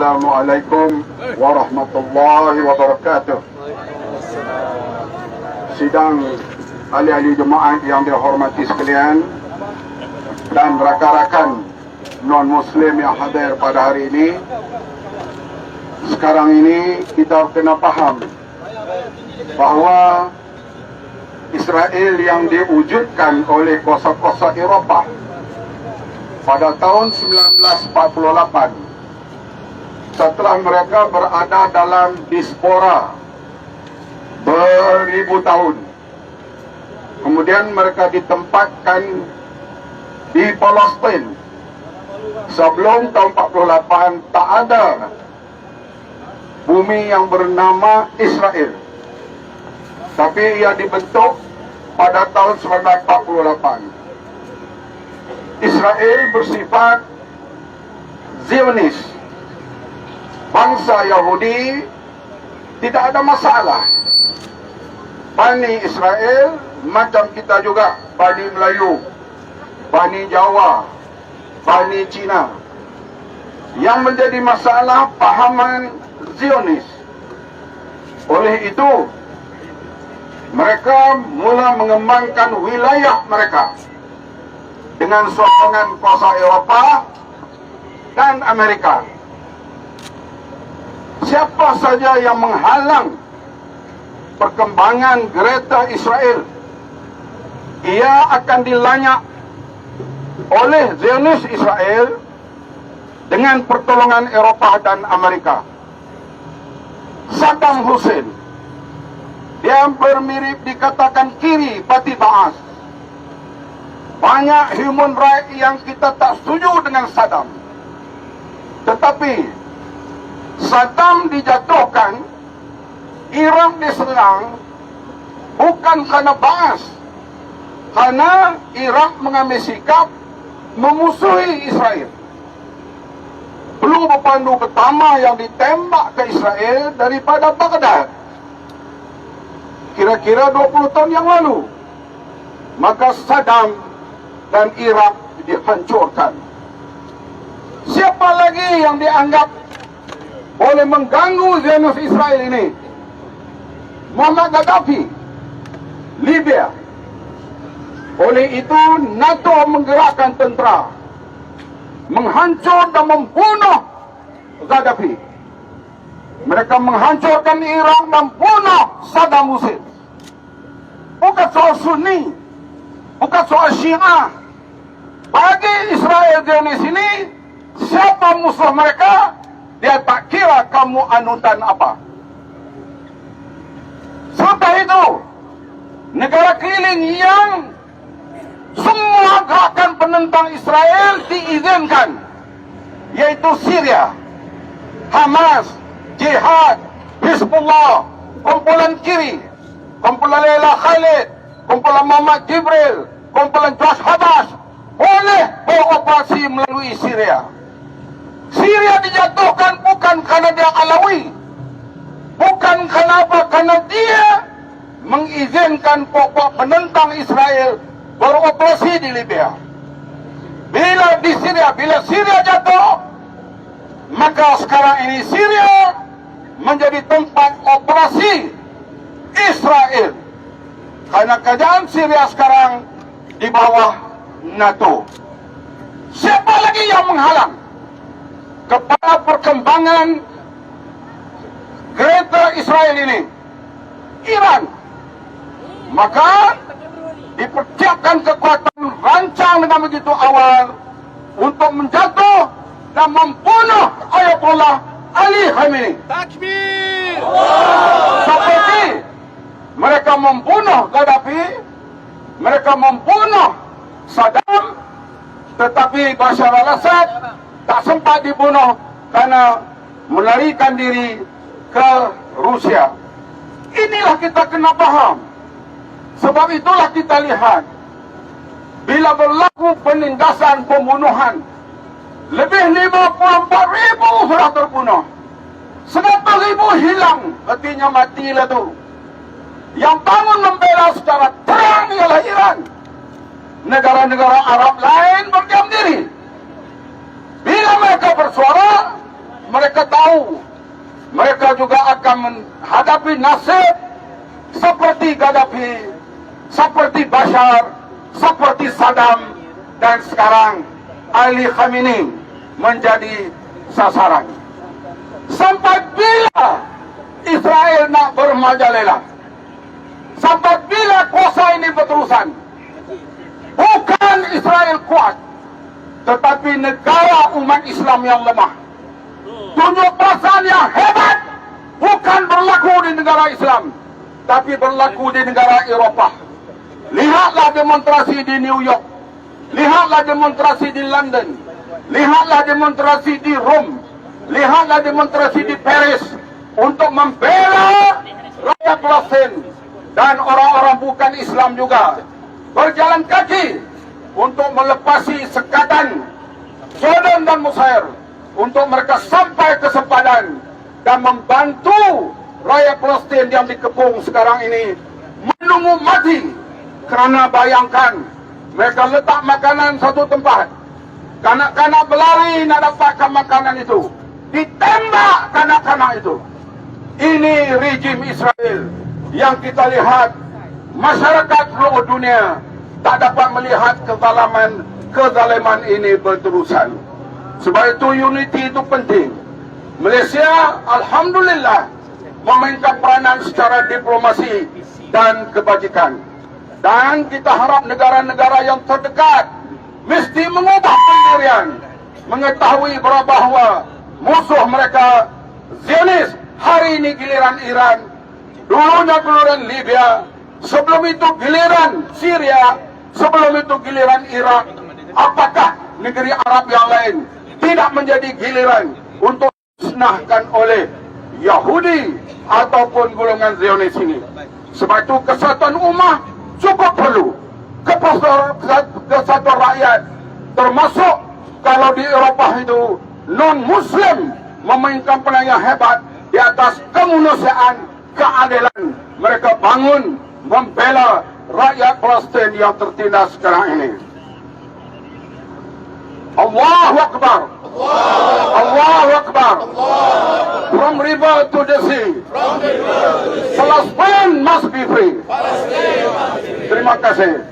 Assalamualaikum warahmatullahi wabarakatuh. Sidang ahli-ahli jemaah yang dihormati sekalian dan rakan-rakan non-muslim yang hadir pada hari ini. Sekarang ini kita kena faham bahawa Israel yang diwujudkan oleh kuasa-kuasa Eropah pada tahun 1948 setelah mereka berada dalam dispora beribu tahun. Kemudian mereka ditempatkan di Palestin. Sebelum tahun 48 tak ada bumi yang bernama Israel. Tapi ia dibentuk pada tahun 1948. Israel bersifat Zionis bangsa Yahudi tidak ada masalah. Bani Israel macam kita juga, Bani Melayu, Bani Jawa, Bani Cina. Yang menjadi masalah pahaman Zionis. Oleh itu, mereka mula mengembangkan wilayah mereka dengan sokongan kuasa Eropah dan Amerika siapa saja yang menghalang perkembangan Greta Israel ia akan dilanyak oleh Zionis Israel dengan pertolongan Eropah dan Amerika. Saddam Hussein dia bermirip dikatakan kiri pati taas banyak human right yang kita tak setuju dengan Saddam. Tetapi Saddam dijatuhkan, Irak diserang bukan karena bahas. Karena Irak mengambil sikap memusuhi Israel. Peluru berpandu pertama yang ditembak ke Israel daripada Baghdad. Kira-kira 20 tahun yang lalu. Maka Saddam dan Irak dihancurkan. Siapa lagi yang dianggap boleh mengganggu Zionus Israel ini. Muhammad Gaddafi, Libya. Oleh itu, NATO menggerakkan tentera. Menghancur dan membunuh Gaddafi. Mereka menghancurkan Irak dan bunuh Saddam Hussein. Bukan soal Sunni. Bukan soal Syiah. Bagi Israel Zionis ini, siapa musuh mereka? Dia tak kira kamu anutan apa. Serta itu, negara keliling yang semua gerakan penentang Israel diizinkan, yaitu Syria, Hamas, Jihad, Hezbollah, kumpulan kiri, kumpulan Leila Khalid, kumpulan Muhammad Jibril, kumpulan Josh Habas, boleh beroperasi melalui Syria. Syria dijatuhkan bukan karena dia Alawi. Bukan kenapa karena dia mengizinkan pokok penentang Israel beroperasi di Libya. Bila di Syria, bila Syria jatuh, maka sekarang ini Syria menjadi tempat operasi Israel. Karena kerajaan Syria sekarang di bawah NATO. Siapa lagi yang menghalang? Kepada perkembangan kereta Israel ini Iran. Maka dipersiapkan kekuatan rancang dengan begitu awal untuk menjatuh dan membunuh Ayatollah Ali Khamenei. Takbir! Seperti mereka membunuh Gaddafi mereka membunuh Saddam tetapi Bashar al-Assad tak sempat dibunuh karena melarikan diri ke Rusia. Inilah kita kena faham. Sebab itulah kita lihat bila berlaku penindasan pembunuhan lebih 54 ribu sudah terbunuh. 100 ribu hilang artinya matilah tu. Yang bangun membela secara terang ialah Iran. Negara-negara Arab lain berdiam diri. Mereka bersuara, mereka tahu mereka juga akan menghadapi nasib seperti Gaddafi, seperti Bashar, seperti Saddam dan sekarang Ali Khamenei menjadi sasaran. Sampai bila Israel nak bermajalela? Sampai bila kuasa ini berterusan? Bukan Israel kuat, tetapi negara umat Islam yang lemah. Tunjuk perasaan yang hebat bukan berlaku di negara Islam, tapi berlaku di negara Eropah. Lihatlah demonstrasi di New York. Lihatlah demonstrasi di London. Lihatlah demonstrasi di Rome. Lihatlah demonstrasi di Paris untuk membela rakyat Palestin dan orang-orang bukan Islam juga berjalan kaki untuk melepasi sekatan Jordan dan Musair untuk mereka sampai ke sempadan dan membantu rakyat Palestin yang dikepung sekarang ini menunggu mati kerana bayangkan mereka letak makanan satu tempat. Kanak-kanak berlari nak dapatkan makanan itu. Ditembak kanak-kanak itu. Ini rejim Israel yang kita lihat masyarakat seluruh dunia tak dapat melihat kezalaman kezaliman ini berterusan. Sebab itu unity itu penting. Malaysia alhamdulillah memainkan peranan secara diplomasi dan kebajikan. Dan kita harap negara-negara yang terdekat mesti mengubah pendirian, mengetahui bahawa musuh mereka Zionis hari ini giliran Iran, dulunya giliran Libya, sebelum itu giliran Syria, sebelum itu giliran Irak. Apakah negeri Arab yang lain tidak menjadi giliran untuk disenahkan oleh Yahudi ataupun golongan Zionis ini? Sebab itu kesatuan umat cukup perlu. Kesatuan rakyat termasuk kalau di Eropah itu non-Muslim memainkan peran yang hebat di atas kemanusiaan, keadilan. Mereka bangun membela rakyat Palestin yang tertindas sekarang ini. Allahu Akbar. Allahu Akbar. From river to the sea. Palestine must be free. Terima kasih.